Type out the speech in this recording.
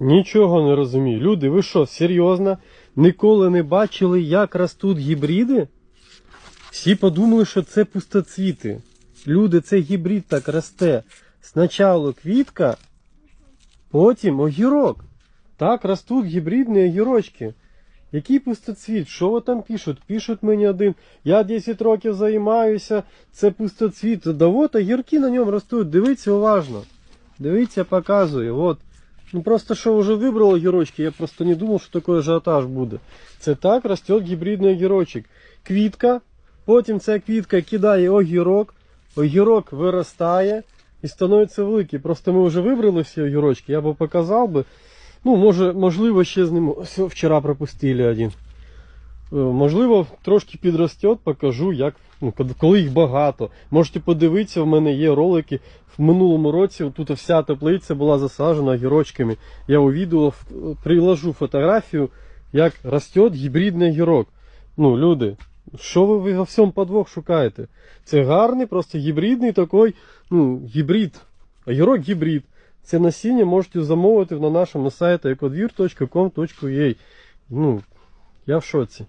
Нічого не розумію. Люди, ви що, серйозно? Ніколи не бачили, як ростуть гібриди? Всі подумали, що це пустоцвіти. Люди, це гібрид так росте. Спочатку квітка, потім огірок. Так ростуть гібридні огірочки. Який пустоцвіт? Що ви там пишуть? Пишуть мені один. Я 10 років займаюся, це пустоцвіт. Да от огірки на ньому ростуть. Дивіться уважно. Дивіться, показую. От. Ну просто що вже вибрало огірочки, я просто не думав, що такий ажіотаж буде. Це так росте гібридний огірочок. Квітка, потім ця квітка кидає огірок, огірок виростає і становиться великий. Просто ми вже вибрали всі огірочки, я би показав би. Ну, може, можливо, ще з ним Все, вчора пропустили один. Е, Можливо, трошки підросте, покажу, як, ну, коли їх багато. Можете подивитися, в мене є ролики. В минулому році тут вся теплиця була засаджена гірочками. Я у відео приложу фотографію, як росте гібридний гірок. Ну, люди, що ви, во всьому подвох шукаєте? Це гарний, просто гібридний такий, ну, гібрид. Огірок гібрид. Це насіння можете замовити на нашому сайті ecodvir.com.ua. Ну, я в шоці.